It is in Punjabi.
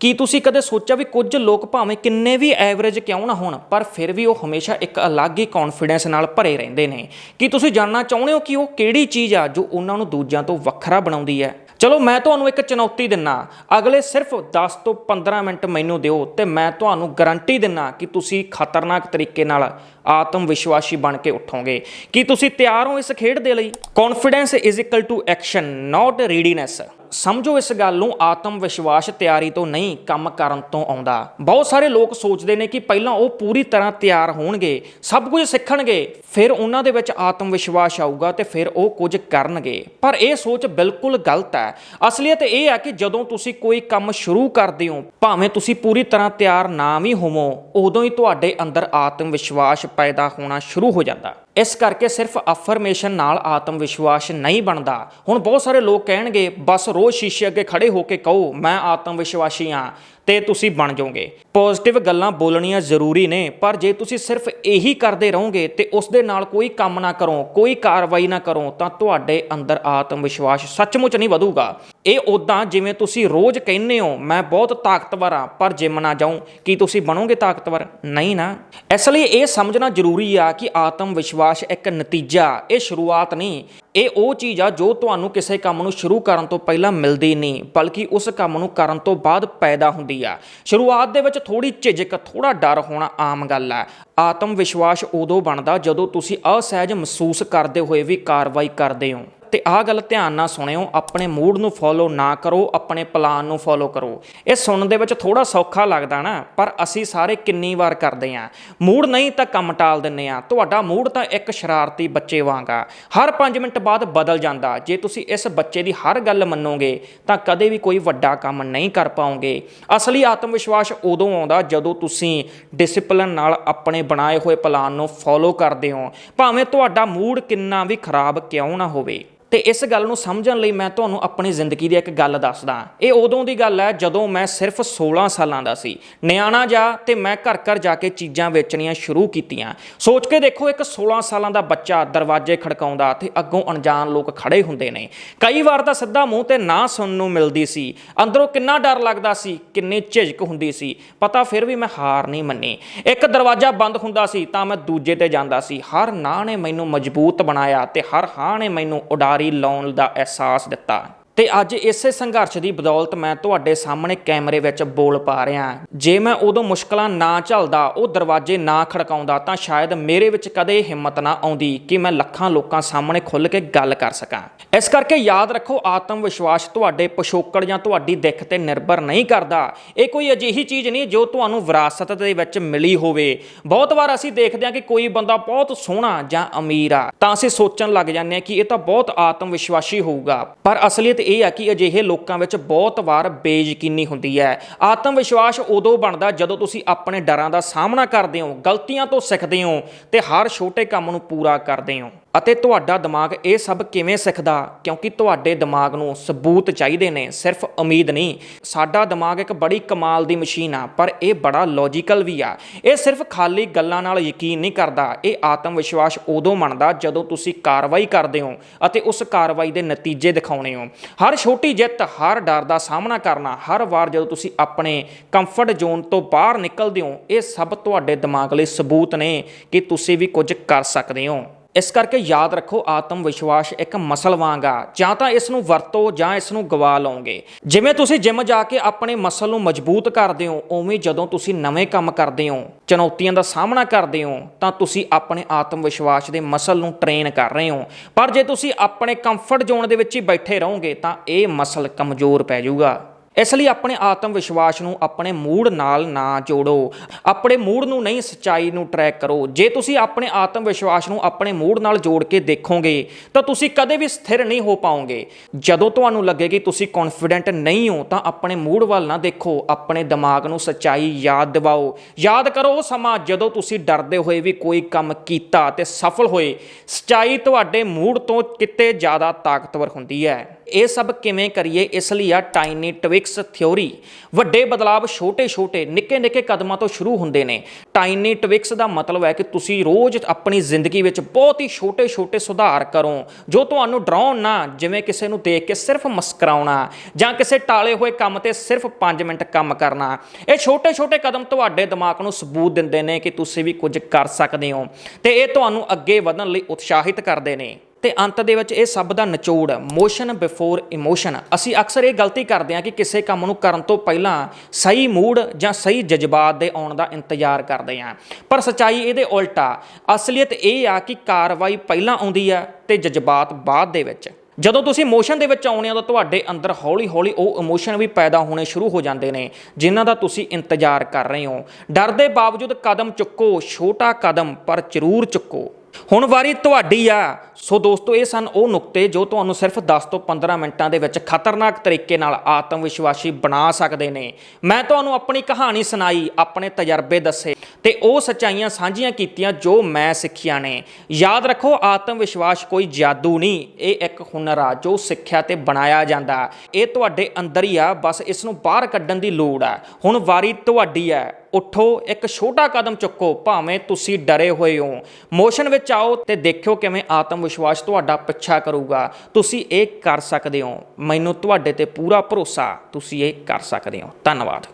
ਕੀ ਤੁਸੀਂ ਕਦੇ ਸੋਚਿਆ ਵੀ ਕੁਝ ਲੋਕ ਭਾਵੇਂ ਕਿੰਨੇ ਵੀ ਐਵਰੇਜ ਕਿਉਂ ਨਾ ਹੋਣ, ਪਰ ਫਿਰ ਵੀ ਉਹ ਹਮੇਸ਼ਾ ਇੱਕ ਅਲੱਗ ਹੀ ਕੌਨਫੀਡੈਂਸ ਨਾਲ ਭਰੇ ਰਹਿੰਦੇ ਨੇ? ਕੀ ਤੁਸੀਂ ਜਾਣਨਾ ਚਾਹੁੰਦੇ ਹੋ ਕਿ ਉਹ ਕਿਹੜੀ ਚੀਜ਼ ਆ ਜੋ ਉਹਨਾਂ ਨੂੰ ਦੂਜਿਆਂ ਤੋਂ ਵੱਖਰਾ ਬਣਾਉਂਦੀ ਹੈ? ਚਲੋ, ਮੈਂ ਤੁਹਾਨੂੰ ਇੱਕ ਚੁਣੌਤੀ ਦਿੰਨਾ। ਅਗਲੇ ਸਿਰਫ 10 ਤੋਂ 15 ਮਿੰਟ ਮੈਨੂੰ ਦਿਓ ਤੇ ਮੈਂ ਤੁਹਾਨੂੰ ਗਾਰੰਟੀ ਦਿੰਨਾ ਕਿ ਤੁਸੀਂ ਖਤਰਨਾਕ ਤਰੀਕੇ ਨਾਲ ਆਤਮ ਵਿਸ਼ਵਾਸੀ ਬਣ ਕੇ ਉੱਠੋਗੇ। ਕੀ ਤੁਸੀਂ ਤਿਆਰ ਹੋ ਇਸ ਖੇਡ ਦੇ ਲਈ? Confidence is equal to action not readiness ਸਮਝੋ ਇਸ ਗੱਲ ਨੂੰ ਆਤਮ ਵਿਸ਼ਵਾਸ ਤਿਆਰੀ ਤੋਂ ਨਹੀਂ ਕੰਮ ਕਰਨ ਤੋਂ ਆਉਂਦਾ। ਬਹੁਤ ਸਾਰੇ ਲੋਕ ਸੋਚਦੇ ਨੇ ਕਿ ਪਹਿਲਾਂ ਉਹ ਪੂਰੀ ਤਰ੍ਹਾਂ ਤਿਆਰ ਹੋਣਗੇ, ਸਭ ਕੁਝ ਸਿੱਖਣਗੇ, ਫਿਰ ਉਹਨਾਂ ਦੇ ਵਿੱਚ ਆਤਮ ਵਿਸ਼ਵਾਸ ਆਊਗਾ ਤੇ ਫਿਰ ਉਹ ਕੁਝ ਕਰਨਗੇ। ਪਰ ਇਹ ਸੋਚ ਬਿਲਕੁਲ ਗਲਤ ਹੈ। ਅਸਲੀਅਤ ਇਹ ਹੈ ਕਿ ਜਦੋਂ ਤੁਸੀਂ ਕੋਈ ਕੰਮ ਸ਼ੁਰੂ ਕਰਦੇ ਹੋ, ਭਾਵੇਂ ਤੁਸੀਂ ਪੂਰੀ ਤਰ੍ਹਾਂ ਤਿਆਰ ਨਾ ਵੀ ਹੋਵੋ, ਉਦੋਂ ਹੀ ਤੁਹਾਡੇ ਅੰਦਰ ਆਤਮ ਵਿਸ਼ਵਾਸ ਪੈਦਾ ਹੋਣਾ ਸ਼ੁਰੂ ਹੋ ਜਾਂਦਾ। ਇਸ ਕਰਕੇ ਸਿਰਫ ਅਫਰਮੇਸ਼ਨ ਨਾਲ ਆਤਮ ਵਿਸ਼ਵਾਸ ਨਹੀਂ ਬਣਦਾ। ਹੁਣ ਬਹੁਤ ਸਾਰੇ ਲੋਕ ਕਹਿਣਗੇ, ਬਸ ਰੋਜ਼ ਸ਼ੀਸ਼ੇ ਅੱਗੇ ਖੜੇ ਹੋ ਕੇ ਕਹੋ, ਮੈਂ ਆਤਮ ਵਿਸ਼ਵਾਸੀ ਹਾਂ ਤੇ ਤੁਸੀਂ ਬਣ ਜਾਓਗੇ। ਪੋਜ਼ਿਟਿਵ ਗੱਲਾਂ ਬੋਲਣੀਆਂ ਜ਼ਰੂਰੀ ਨੇ, ਪਰ ਜੇ ਤੁਸੀਂ ਸਿਰਫ ਇਹੀ ਕਰਦੇ ਰਹੋਗੇ ਤੇ ਉਸ ਦੇ ਨਾਲ ਕੋਈ ਕੰਮ ਨਾ ਕਰੋ, ਕੋਈ ਕਾਰਵਾਈ ਨਾ ਕਰੋ, ਤਾਂ ਤੁਹਾਡੇ ਅੰਦਰ ਆਤਮ ਵਿਸ਼ਵਾਸ ਸੱਚਮੁੱਚ ਨਹੀਂ ਵਧੂਗਾ। ਇਹ ਉਦਾਂ ਜਿਵੇਂ ਤੁਸੀਂ ਰੋਜ਼ ਕਹਿੰਦੇ ਹੋ, ਮੈਂ ਬਹੁਤ ਤਾਕਤਵਰ ਹਾਂ, ਪਰ ਜਿਮ ਨਾ ਜਾਉਂ ਕੀ ਤੁਸੀਂ ਬਣੋਗੇ ਤਾਕਤਵਰ? ਨਹੀਂ ਨਾ। ਇਸ ਲਈ ਇਹ ਸਮਝਣਾ ਜ਼ਰੂਰੀ ਆ ਕਿ ਆਤਮ ਵਿਸ਼ਵਾਸ ਇੱਕ ਨਤੀਜਾ, ਇਹ ਸ਼ੁਰੂਆਤ ਨਹੀਂ। ਇਹ ਉਹ ਚੀਜ਼ ਆ ਜੋ ਤੁਹਾਨੂੰ ਕਿਸੇ ਕੰਮ ਨੂੰ ਸ਼ੁਰੂ ਕਰਨ ਤੋਂ ਪਹਿਲਾਂ ਮਿਲਦੀ ਨਹੀਂ, ਬਲਕਿ ਉਸ ਕੰਮ ਨੂੰ ਕਰਨ ਤੋਂ ਬਾਅਦ ਪੈਦਾ ਹੁੰਦੀ ਆ। ਸ਼ੁਰੂਆਤ ਦੇ ਵਿੱਚ ਥੋੜੀ ਝਿਜਕ ਥੋੜਾ ਡਰ ਹੋਣਾ ਆਮ ਗੱਲ ਆ। ਆਤਮ ਵਿਸ਼ਵਾਸ ਉਦੋਂ ਬਣਦਾ ਜਦੋਂ ਤੁਸੀਂ ਅਸਹਿਜ ਮਹਿਸੂਸ ਕਰਦੇ ਹੋਏ ਵੀ ਕਾਰਵਾਈ ਕਰਦੇ ਹੋ। ਤੇ ਆਹ ਗੱਲ ਧਿਆਨ ਨਾਲ ਸੁਣਿਓ, ਆਪਣੇ ਮੂਡ ਨੂੰ ਫੋਲੋ ਨਾ ਕਰੋ, ਆਪਣੇ ਪਲਾਨ ਨੂੰ ਫੋਲੋ ਕਰੋ। ਇਹ ਸੁਣਨ ਦੇ ਵਿੱਚ ਥੋੜਾ ਸੌਖਾ ਲੱਗਦਾ ਨਾ, ਪਰ ਅਸੀਂ ਸਾਰੇ ਕਿੰਨੀ ਵਾਰ ਕਰਦੇ ਆਂ ਮੂਡ ਨਹੀਂ ਤਾਂ ਕੰਮ ਟਾਲ ਦਿੰਨੇ ਆ ਤੁਹਾਡਾ ਮੂਡ ਤਾਂ ਇੱਕ ਸ਼ਰਾਰਤੀ ਬੱਚੇ ਵਾਂਗਾ ਹਰ 5 ਮਿੰਟ ਬਾਅਦ ਬਦਲ ਜਾਂਦਾ। ਜੇ ਤੁਸੀਂ ਇਸ ਬੱਚੇ ਦੀ ਹਰ ਗੱਲ ਮੰਨੋਗੇ, ਤਾਂ ਕਦੇ ਵੀ ਕੋਈ ਵੱਡਾ ਕੰਮ ਨਹੀਂ ਕਰ ਪਾਓਗੇ। ਅਸਲੀ ਆਤਮ ਵਿਸ਼ਵਾਸ ਉਦੋਂ ਆਉਂਦਾ ਜਦੋਂ ਤੁਸੀਂ ਡਿਸਪਲਿਨ ਨਾਲ ਆਪਣੇ ਬਣਾਏ ਹੋਏ ਪਲਾਨ ਨੂੰ ਫੋਲੋ ਕਰਦੇ ਹੋ। ਭਾਵੇਂ ਤੁਹਾਡਾ ਮੂਡ ਕਿੰਨਾ ਵੀ ਖਰਾਬ ਕਿਉਂ ਨਾ ਹੋਵੇ। ਤੇ ਇਸ ਗੱਲ ਨੂੰ ਸਮਝਣ ਲਈ ਮੈਂ ਤੁਹਾਨੂੰ ਆਪਣੀ ਜ਼ਿੰਦਗੀ ਦੀ ਇੱਕ ਗੱਲ ਦੱਸਦਾ ਇਹ ਉਦੋਂ ਦੀ ਗੱਲ ਹੈ ਜਦੋਂ ਮੈਂ ਸਿਰਫ 16 ਸਾਲਾਂ ਦਾ ਸੀ। ਨਿਆਣਾ ਜਾ ਤੇ ਮੈਂ ਘਰ ਘਰ ਜਾ ਕੇ ਚੀਜ਼ਾਂ ਵੇਚਣੀਆਂ ਸ਼ੁਰੂ ਕੀਤੀਆਂ। ਸੋਚ ਕੇ ਦੇਖੋ ਇੱਕ 16 ਸਾਲਾਂ ਦਾ ਬੱਚਾ ਦਰਵਾਜ਼ੇ ਖੜਕਾਉਂਦਾ ਤੇ ਅੱਗੋਂ ਅਣਜਾਣ ਲੋਕ ਖੜੇ ਹੁੰਦੇ ਨੇ। ਕਈ ਵਾਰ ਤਾਂ ਸਿੱਧਾ ਮੂੰਹ ਤੇ ਨਾ ਸੁਣਨ ਨੂੰ ਮਿਲਦੀ ਸੀ। ਅੰਦਰੋਂ ਕਿੰਨਾ ਡਰ ਲੱਗਦਾ ਸੀ, ਕਿੰਨੀ ਝਿਜਕ ਹੁੰਦੀ ਸੀ। ਪਤਾ ਫਿਰ ਵੀ ਮੈਂ ਹਾਰ ਨਹੀਂ ਮੰਨੀ। ਇੱਕ ਦਰਵਾਜ਼ਾ ਬੰਦ ਹੁੰਦਾ ਸੀ ਤਾਂ ਮੈਂ ਦੂਜੇ ਤੇ ਜਾਂਦਾ ਸੀ। ਹਰ ਨਾ ਨੇ ਮੈਨੂੰ ਮਜ਼ਬੂਤ ਬਣਾਇਆ ਤੇ ਹਰ ਹਾਂ ਨੇ ਮੈਨੂੰ ਉਡਾ ਉਡਾਰੀ ਲਾਉਣ ਦਾ ਅਹਿਸਾਸ ਦਿੱਤਾ। ਤੇ ਅੱਜ ਇਸੇ ਸੰਘਰਸ਼ ਦੀ ਬਦੌਲਤ ਮੈਂ ਤੁਹਾਡੇ ਸਾਹਮਣੇ ਕੈਮਰੇ ਵਿੱਚ ਬੋਲ ਪਾ ਰਿਹਾ ਜੇ ਮੈਂ ਉਦੋਂ ਮੁਸ਼ਕਲਾਂ ਨਾ ਝੱਲਦਾ, ਉਹ ਦਰਵਾਜ਼ੇ ਨਾ ਖੜਕਾਉਂਦਾ, ਤਾਂ ਸ਼ਾਇਦ ਮੇਰੇ ਵਿੱਚ ਕਦੇ ਹਿੰਮਤ ਨਾ ਆਉਂਦੀ ਕਿ ਮੈਂ ਲੱਖਾਂ ਲੋਕਾਂ ਸਾਹਮਣੇ ਖੁੱਲ੍ਹ ਕੇ ਗੱਲ ਕਰ ਸਕਾਂ। ਇਸ ਕਰਕੇ ਯਾਦ ਰੱਖੋ, ਆਤਮ ਵਿਸ਼ਵਾਸ ਤੁਹਾਡੇ ਪਿਛੋਕੜ ਜਾਂ ਤੁਹਾਡੀ ਦਿੱਖ ਤੇ ਨਿਰਭਰ ਨਹੀਂ ਕਰਦਾ। ਇਹ ਕੋਈ ਅਜਿਹੀ ਚੀਜ਼ ਨਹੀਂ ਜੋ ਤੁਹਾਨੂੰ ਵਿਰਾਸਤ ਦੇ ਵਿੱਚ ਮਿਲੀ ਹੋਵੇ। ਬਹੁਤ ਵਾਰ ਅਸੀਂ ਦੇਖਦੇ ਹਾਂ ਕਿ ਕੋਈ ਬੰਦਾ ਬਹੁਤ ਸੋਹਣਾ ਜਾਂ ਅਮੀਰ ਆ, ਤਾਂ ਅਸੀਂ ਸੋਚਣ ਲੱਗ ਜਾਂਦੇ ਹਾਂ ਕਿ ਇਹ ਤਾਂ ਬਹੁਤ ਆਤਮ ਵਿਸ਼ਵਾਸੀ ਹੋਊਗਾ। ਪਰ ਅਸਲੀਅਤ ਇਹ ਆ ਕਿ ਅਜਿਹੇ ਲੋਕਾਂ ਵਿੱਚ ਬਹੁਤ ਵਾਰ ਬੇਯਕੀਨੀ ਹੁੰਦੀ ਹੈ। ਆਤਮ ਵਿਸ਼ਵਾਸ ਉਦੋਂ ਬਣਦਾ ਜਦੋਂ ਤੁਸੀਂ ਆਪਣੇ ਡਰਾਂ ਦਾ ਸਾਹਮਣਾ ਕਰਦੇ ਹੋ, ਗਲਤੀਆਂ ਤੋਂ ਸਿੱਖਦੇ ਹੋ ਤੇ ਹਰ ਛੋਟੇ ਕੰਮ ਨੂੰ ਪੂਰਾ ਕਰਦੇ ਹੋ। ਅਤੇ ਤੁਹਾਡਾ ਦਿਮਾਗ ਇਹ ਸਭ ਕਿਵੇਂ ਸਿੱਖਦਾ? ਕਿਉਂਕਿ ਤੁਹਾਡੇ ਦਿਮਾਗ ਨੂੰ ਸਬੂਤ ਚਾਹੀਦੇ ਨੇ, ਸਿਰਫ ਉਮੀਦ ਨਹੀਂ। ਸਾਡਾ ਦਿਮਾਗ ਇੱਕ ਬੜੀ ਕਮਾਲ ਦੀ ਮਸ਼ੀਨ ਆ, ਪਰ ਇਹ ਬੜਾ ਲੌਜੀਕਲ ਵੀ ਆ। ਇਹ ਸਿਰਫ ਖਾਲੀ ਗੱਲਾਂ ਨਾਲ ਯਕੀਨ ਨਹੀਂ ਕਰਦਾ। ਇਹ ਆਤਮ ਵਿਸ਼ਵਾਸ ਉਦੋਂ ਮੰਨਦਾ ਜਦੋਂ ਤੁਸੀਂ ਕਾਰਵਾਈ ਕਰਦੇ ਹੋ ਅਤੇ ਉਸ ਕਾਰਵਾਈ ਦੇ ਨਤੀਜੇ ਦਿਖਾਉਣੇ ਹੋ। ਹਰ ਛੋਟੀ ਜਿੱਤ, ਹਰ ਡਰ ਦਾ ਸਾਹਮਣਾ ਕਰਨਾ, ਹਰ ਵਾਰ ਜਦੋਂ ਤੁਸੀਂ ਆਪਣੇ ਕੰਫਰਟ ਜ਼ੋਨ ਤੋਂ ਬਾਹਰ ਨਿਕਲਦੇ ਹੋ, ਇਹ ਸਭ ਤੁਹਾਡੇ ਦਿਮਾਗ ਲਈ ਸਬੂਤ ਨੇ ਕਿ ਤੁਸੀਂ ਵੀ ਕੁਝ ਕਰ ਸਕਦੇ ਹੋ। ਇਸ ਕਰਕੇ ਯਾਦ ਰੱਖੋ, ਆਤਮ ਵਿਸ਼ਵਾਸ ਇੱਕ ਮਸਲ ਵਾਂਗ ਆ। ਜਾਂ ਤਾਂ ਇਸ ਨੂੰ ਵਰਤੋ ਜਾਂ ਇਸ ਨੂੰ ਗਵਾ ਲਓਗੇ ਜਿਵੇਂ ਤੁਸੀਂ ਜਿਮ ਜਾ ਕੇ ਆਪਣੇ ਮਸਲ ਨੂੰ ਮਜ਼ਬੂਤ ਕਰਦੇ ਹੋ, ਉਵੇਂ ਜਦੋਂ ਤੁਸੀਂ ਨਵੇਂ ਕੰਮ ਕਰਦੇ ਹੋ, ਚੁਣੌਤੀਆਂ ਦਾ ਸਾਹਮਣਾ ਕਰਦੇ ਹੋ, ਤਾਂ ਤੁਸੀਂ ਆਪਣੇ ਆਤਮ ਵਿਸ਼ਵਾਸ ਦੇ ਮਸਲ ਨੂੰ ਟ੍ਰੇਨ ਕਰ ਰਹੇ ਹੋ। ਪਰ ਜੇ ਤੁਸੀਂ ਆਪਣੇ ਕੰਫਰਟ ਜ਼ੋਨ ਦੇ ਵਿੱਚ ਹੀ ਬੈਠੇ ਰਹੋਗੇ, ਤਾਂ ਇਹ ਮਸਲ ਕਮਜ਼ੋਰ ਪੈ ਜਾਊਗਾ। ਇਸ ਲਈ ਆਪਣੇ ਆਤਮ ਵਿਸ਼ਵਾਸ ਨੂੰ ਆਪਣੇ ਮੂਡ ਨਾਲ ਨਾ ਜੋੜੋ। ਆਪਣੇ ਮੂਡ ਨੂੰ ਨਹੀਂ, ਸੱਚਾਈ ਨੂੰ ਟਰੈਕ ਕਰੋ। ਜੇ ਤੁਸੀਂ ਆਪਣੇ ਆਤਮ ਵਿਸ਼ਵਾਸ ਨੂੰ ਆਪਣੇ ਮੂਡ ਨਾਲ ਜੋੜ ਕੇ ਦੇਖੋਗੇ, ਤਾਂ ਤੁਸੀਂ ਕਦੇ ਵੀ ਸਥਿਰ ਨਹੀਂ ਹੋ ਪਾਓਗੇ। ਜਦੋਂ ਤੁਹਾਨੂੰ ਲੱਗੇ ਕਿ ਤੁਸੀਂ ਕੌਨਫੀਡੈਂਟ ਨਹੀਂ ਹੋ, ਤਾਂ ਆਪਣੇ ਮੂਡ ਵੱਲ ਨਾ ਦੇਖੋ। ਆਪਣੇ ਦਿਮਾਗ ਨੂੰ ਸੱਚਾਈ ਯਾਦ ਦਿਵਾਓ। ਯਾਦ ਕਰੋ ਉਹ ਸਮਾਂ ਜਦੋਂ ਤੁਸੀਂ ਡਰਦੇ ਹੋਏ ਵੀ ਕੋਈ ਕੰਮ ਕੀਤਾ ਤੇ ਸਫਲ ਹੋਏ। ਸੱਚਾਈ ਤੁਹਾਡੇ ਮੂਡ ਤੋਂ ਕਿਤੇ ਜ਼ਿਆਦਾ ਤਾਕਤਵਰ ਹੁੰਦੀ ਹੈ। ਇਹ ਸਭ ਕਿਵੇਂ ਕਰੀਏ? ਇਸ ਲਈ ਆ ਟਾਈਨੀ ਟਵਿਕਸ ਥਿਉਰੀ ਵੱਡੇ ਬਦਲਾਵ ਛੋਟੇ-ਛੋਟੇ, ਨਿੱਕੇ-ਨਿੱਕੇ ਕਦਮਾਂ ਤੋਂ ਸ਼ੁਰੂ ਹੁੰਦੇ ਨੇ। ਟਾਈਨੀ ਟਵਿਕਸ ਦਾ ਮਤਲਬ ਹੈ ਕਿ ਤੁਸੀਂ ਰੋਜ਼ ਆਪਣੀ ਜ਼ਿੰਦਗੀ ਵਿੱਚ ਬਹੁਤ ਹੀ ਛੋਟੇ-ਛੋਟੇ ਸੁਧਾਰ ਕਰੋ। ਜੋ ਤੁਹਾਨੂੰ ਡਰਾਉਣ ਨਾ, ਜਿਵੇਂ ਕਿਸੇ ਨੂੰ ਦੇਖ ਕੇ ਸਿਰਫ ਮੁਸਕਰਾਉਣਾ, ਜਾਂ ਕਿਸੇ ਟਾਲੇ ਹੋਏ ਕੰਮ ਤੇ ਸਿਰਫ 5 ਮਿੰਟ ਕੰਮ ਕਰਨਾ। ਇਹ ਛੋਟੇ-ਛੋਟੇ ਕਦਮ ਤੁਹਾਡੇ ਦਿਮਾਗ ਨੂੰ ਸਬੂਤ ਦਿੰਦੇ ਨੇ ਕਿ ਤੁਸੀਂ ਵੀ ਕੁਝ ਕਰ ਸਕਦੇ ਹੋ। ਤੇ ਇਹ ਤੁਹਾਨੂੰ ਅੱਗੇ ਵਧਣ ਲਈ ਉਤਸ਼ਾਹਿਤ ਕਰਦੇ ਨੇ। ਤੇ ਅੰਤ ਦੇ ਵਿੱਚ ਇਹ ਸਭ ਦਾ ਨਿਚੋੜ ਮੋਸ਼ਨ ਬਿਫੋਰ ਇਮੋਸ਼ਨ ਅਸੀਂ ਅਕਸਰ ਇਹ ਗਲਤੀ ਕਰਦੇ ਹਾਂ ਕਿ ਕਿਸੇ ਕੰਮ ਨੂੰ ਕਰਨ ਤੋਂ ਪਹਿਲਾਂ ਸਹੀ ਮੂਡ ਜਾਂ ਸਹੀ ਜਜ਼ਬਾਤ ਦੇ ਆਉਣ ਦਾ ਇੰਤਜ਼ਾਰ ਕਰਦੇ ਹਾਂ। ਪਰ ਸਚਾਈ ਇਹਦੇ ਉਲਟਾ, ਅਸਲੀਅਤ ਇਹ ਆ ਕਿ ਕਾਰਵਾਈ ਪਹਿਲਾਂ ਆਉਂਦੀ ਆ ਤੇ ਜਜ਼ਬਾਤ ਬਾਅਦ ਦੇ ਵਿੱਚ। ਜਦੋਂ ਤੁਸੀਂ ਇਮੋਸ਼ਨ ਦੇ ਵਿੱਚ ਆਉਣੇ ਹੋ ਤਾਂ ਤੁਹਾਡੇ ਅੰਦਰ ਹੌਲੀ-ਹੌਲੀ ਉਹ ਇਮੋਸ਼ਨ ਵੀ ਪੈਦਾ ਹੋਣੇ ਸ਼ੁਰੂ ਹੋ ਜਾਂਦੇ ਨੇ, ਜਿਨ੍ਹਾਂ ਦਾ ਤੁਸੀਂ ਇੰਤਜ਼ਾਰ ਕਰ ਰਹੇ ਹੋ। ਡਰ ਦੇ ਬਾਵਜੂਦ ਕਦਮ ਚੁੱਕੋ, ਛੋਟਾ ਕਦਮ ਪਰ ਜ਼ਰੂਰ ਚੁੱਕੋ। ਹੁਣ ਵਾਰੀ ਤੁਹਾਡੀ ਆ। ਸੋ ਦੋਸਤੋ, ਇਹ ਸਨ ਉਹ ਨੁਕਤੇ ਜੋ ਤੁਹਾਨੂੰ ਸਿਰਫ 10 ਤੋਂ 15 ਮਿੰਟਾਂ ਦੇ ਵਿੱਚ ਖਤਰਨਾਕ ਤਰੀਕੇ ਨਾਲ ਆਤਮ ਵਿਸ਼ਵਾਸੀ ਬਣਾ ਸਕਦੇ ਨੇ। ਮੈਂ ਤੁਹਾਨੂੰ ਆਪਣੀ ਕਹਾਣੀ ਸੁਣਾਈ, ਆਪਣੇ ਤਜਰਬੇ ਦੱਸੇ ਤੇ ਉਹ ਸੱਚਾਈਆਂ ਸਾਂਝੀਆਂ ਕੀਤੀਆਂ ਜੋ ਮੈਂ ਸਿੱਖੀਆਂ ਨੇ। ਯਾਦ ਰੱਖੋ ਆਤਮ ਵਿਸ਼ਵਾਸ ਕੋਈ ਜਾਦੂ ਨਹੀਂ, ਇਹ ਇੱਕ ਹੁਨਰ ਆ ਜੋ ਸਿੱਖਿਆ ਤੇ ਬਣਾਇਆ ਜਾਂਦਾ। ਇਹ ਤੁਹਾਡੇ ਅੰਦਰ ਹੀ ਆ, ਬਸ ਇਸ ਨੂੰ ਬਾਹਰ ਕੱਢਣ ਦੀ ਲੋੜ ਆ। ਹੁਣ ਵਾਰੀ ਤੁਹਾਡੀ ਹੈ ਉੱਠੋ, ਇੱਕ ਛੋਟਾ ਕਦਮ ਚੁੱਕੋ, ਭਾਵੇਂ ਤੁਸੀਂ ਡਰੇ ਹੋਏ ਹੋ। ਮੋਸ਼ਨ ਵਿੱਚ ਆਓ ਤੇ ਦੇਖਿਓ ਕਿਵੇਂ ਆਤਮ ਵਿਸ਼ਵਾਸ ਤੁਹਾਡਾ ਪਿੱਛਾ ਕਰੂਗਾ। ਤੁਸੀਂ ਇਹ ਕਰ ਸਕਦੇ ਹੋ। ਮੈਨੂੰ ਤੁਹਾਡੇ ਤੇ ਪੂਰਾ ਭਰੋਸਾ, ਤੁਸੀਂ ਇਹ ਕਰ ਸਕਦੇ ਹੋ। ਧੰਨਵਾਦ।